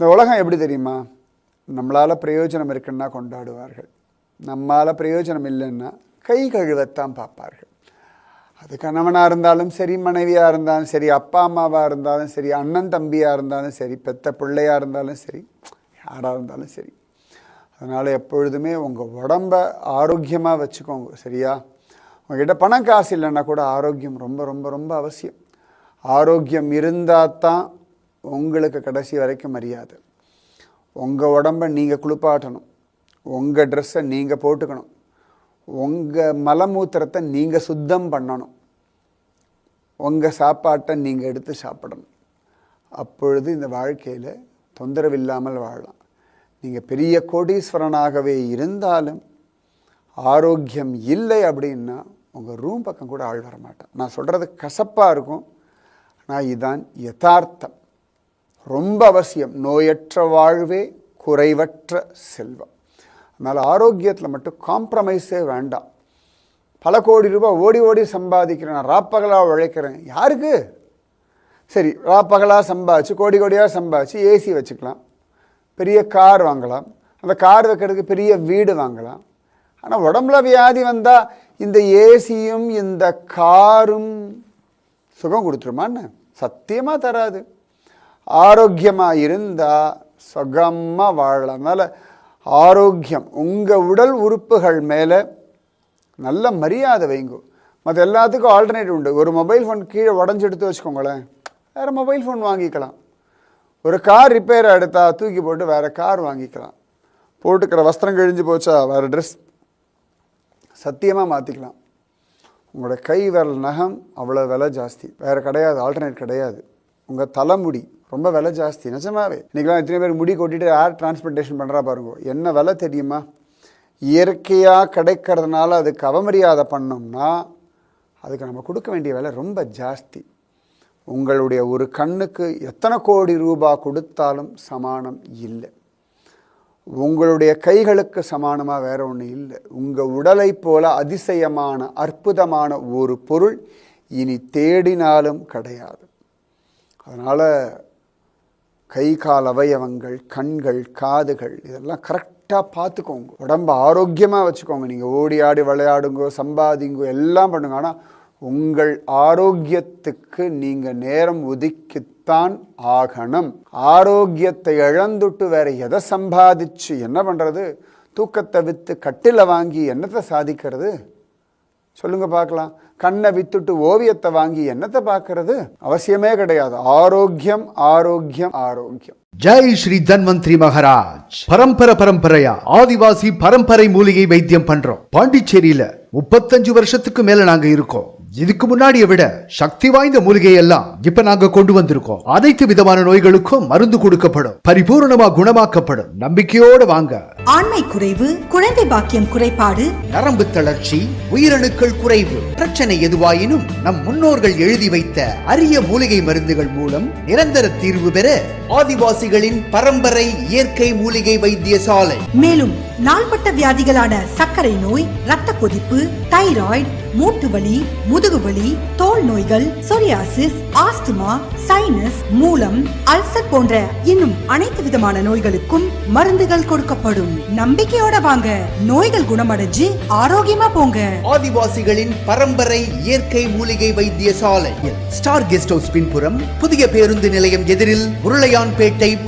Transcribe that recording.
இந்த உலகம் எப்படி தெரியுமா? நம்மளால் பிரயோஜனம் இருக்குன்னா கொண்டாடுவார்கள். நம்மால் பிரயோஜனம் இல்லைன்னா கை கழுவத்தான் பார்ப்பார்கள். அது கணவனாக இருந்தாலும் சரி மனைவியாக இருந்தாலும் சரி அப்பா அம்மாவாக இருந்தாலும் சரி அண்ணன் தம்பியாக இருந்தாலும் சரி பெத்த பிள்ளையாக இருந்தாலும் சரி யாராக இருந்தாலும் சரி. அதனால் எப்பொழுதுமே உங்கள் உடம்ப ஆரோக்கியமாக வச்சுக்கோங்க சரியா? உங்ககிட்ட பணம் காசு இல்லைன்னா கூட ஆரோக்கியம் ரொம்ப ரொம்ப ரொம்ப அவசியம். ஆரோக்கியம் இருந்தால் தான் உங்களுக்கு கடைசி வரைக்கும் மரியாதை. உங்கள் உடம்ப நீங்கள் குளிப்பாட்டணும். உங்கள் ட்ரெஸ்ஸை நீங்கள் போட்டுக்கணும். உங்கள் மலமூத்திரத்தை நீங்கள் சுத்தம் பண்ணணும். உங்கள் சாப்பாட்டை நீங்கள் எடுத்து சாப்பிடணும். அப்பொழுது இந்த வாழ்க்கையில் தொந்தரவு இல்லாமல் வாழலாம். நீங்கள் பெரிய கோடீஸ்வரனாகவே இருந்தாலும் ஆரோக்கியம் இல்லை அப்படின்னா உங்கள் ரூம் பக்கம் கூட ஆள் வரமாட்டேன். நான் சொல்கிறது கசப்பாக இருக்கும். ஆனால் இதுதான் யதார்த்தம். ரொம்ப அவசியம். நோயற்ற வாழ்வே குறைவற்ற செல்வம். அதனால் ஆரோக்கியத்தில் மட்டும் காம்ப்ரமைஸே வேண்டாம். பல கோடி ரூபாய் ஓடி ஓடி சம்பாதிக்கிறேன் நான் ராப்பகலாக உழைக்கிறேன். யாருக்கு? சரி ராப்பகலாக சம்பாதிச்சு கோடி கோடியாக சம்பாதிச்சு ஏசி வச்சுக்கலாம். பெரிய கார் வாங்கலாம். அந்த கார் வைக்கிறதுக்கு பெரிய வீடு வாங்கலாம். ஆனால் உடம்புல வியாதி வந்தால் இந்த ஏசியும் இந்த காரும் சுகம் கொடுத்துருமான்னு சத்தியமாக தராது. ஆரோக்கியமாக இருந்தால் சுகமாக வாழலாம் அதனால் ஆரோக்கியம். உங்கள் உடல் உறுப்புகள் மேலே நல்ல மரியாதை வைங்கோ. மற்ற எல்லாத்துக்கும் ஆல்டர்னேட் உண்டு. ஒரு மொபைல் ஃபோன் கீழே உடஞ்சி எடுத்து வச்சுக்கோங்களேன். வேறு மொபைல் ஃபோன் வாங்கிக்கலாம். ஒரு கார் ரிப்பேர் எடுத்தால் தூக்கி போட்டு வேறு கார் வாங்கிக்கலாம். போட்டுக்கிற வஸ்திரம் கிழிஞ்சு போச்சா வேறு ட்ரெஸ் சத்தியமாக மாற்றிக்கலாம் உங்களோட கை விரல் நகம் அவ்வளோ விலை ஜாஸ்தி. வேறு கிடையாது ஆல்டர்னேட் கிடையாது. உங்கள் தலைமுடி ரொம்ப விலை ஜாஸ்தி. நிஜமாவே. இன்றைக்கெலாம் எத்தனை பேர் முடி கொட்டிட்டு ஏர் டிரான்ஸ்போர்ட்டேஷன் பண்ணுறா பாருங்க. என்ன விலை தெரியுமா? இயற்கையாக கிடைக்கிறதுனால அதுக்கு அவமரியாதை பண்ணோம்னா அதுக்கு நம்ம கொடுக்க வேண்டிய விலை ரொம்ப ஜாஸ்தி. உங்களுடைய ஒரு கண்ணுக்கு எத்தனை கோடி ரூபாய் கொடுத்தாலும் சமானம் இல்லை. உங்களுடைய கைகளுக்கு சமானமாக வேற ஒன்றும் இல்லை. உங்கள் உடலை போல அதிசயமான அற்புதமான ஒரு பொருள் இனி தேடினாலும் கிடையாது. அதனால் கை கால் அவயவங்கள் கண்கள் காதுகள் இதெல்லாம் கரெக்டாக பார்த்துக்கோங்க. உடம்ப ஆரோக்கியமாக வச்சுக்கோங்க. நீங்கள் ஓடி ஆடி விளையாடுங்கோ சம்பாதிங்கோ எல்லாம் பண்ணுங்க. ஆனால் உங்கள் ஆரோக்கியத்துக்கு நீங்கள் நேரம் ஒதுக்கித்தான் ஆகணும். ஆரோக்கியத்தை இழந்துட்டு வேற எதை சம்பாதிச்சு என்ன பண்ணுறது தூக்கத்தை விற்று கட்டில வாங்கி என்னத்தை சாதிக்கிறது? சொல்லுங்க பார்க்கலாம். கண்ணை வித்துட்டு ஓவியத்தை வாங்கி என்னத்தை பார்க்கறது? அவசியமே கிடையாது. ஆரோக்கியம் ஆரோக்கியம் ஆரோக்கியம். ஜெய் ஸ்ரீ தன்வந்திரி மகாராஜ். பரம்பரை பரம்பரையா ஆதிவாசி பரம்பரை மூலிகை வைத்தியம் பண்றோம். பாண்டிச்சேரியில முப்பத்தஞ்சு வருஷத்துக்கு மேல நாங்க இருக்கோம். இதுக்கு முன்னாடியை விட சக்தி வாய்ந்த மூலிகை எல்லாம் இப்ப நாங்க கொண்டு வந்திருக்கோம். அனைத்து விதமான நோய்களுக்கும் மருந்து கொடுக்கப்படும். பரிபூர்ணமா குணமாக்கப்படும். நம்பிக்கையோட வாங்க. ஆண்மை குறைவு குழந்தை பாக்கியம் குறைபாடு நரம்பு தளர்ச்சி உயிரணுக்கள் குறைவு. பிரச்சனை எதுவாயினும் நம் முன்னோர்கள் எழுதி வைத்த அரிய மூலிகை மருந்துகள் மூலம் நிரந்தர தீர்வு பெற ஆதிவாசிகளின் பரம்பரை இயற்கை மூலிகை வைத்தியசாலை. மேலும் நாள்பட்ட வியாதிகளான சர்க்கரை நோய் இரத்த கொதிப்பு தைராய்டு மூட்டு வலி முதுகு வலி தோல் நோய்கள் சொரியாசிஸ் ஆஸ்துமா சைனஸ் மூலம் அல்சர் போன்ற இன்னும் அனைத்து விதமான நோய்களுக்கும் மருந்துகள் கொடுக்கப்படும். நம்பிக்கையோட வாங்க. நோய்கள் குணமடைஞ்சு ஆரோக்கியமா போங்க. ஆதிவாசிகளின் பரம்பரை இயற்கை மூலிகை வைத்தியசாலை ஸ்டார் கெஸ்ட் ஹவுஸ் பின்புறம் புதிய பேருந்து நிலையம் எதிரில் உருளையான்பேட்டை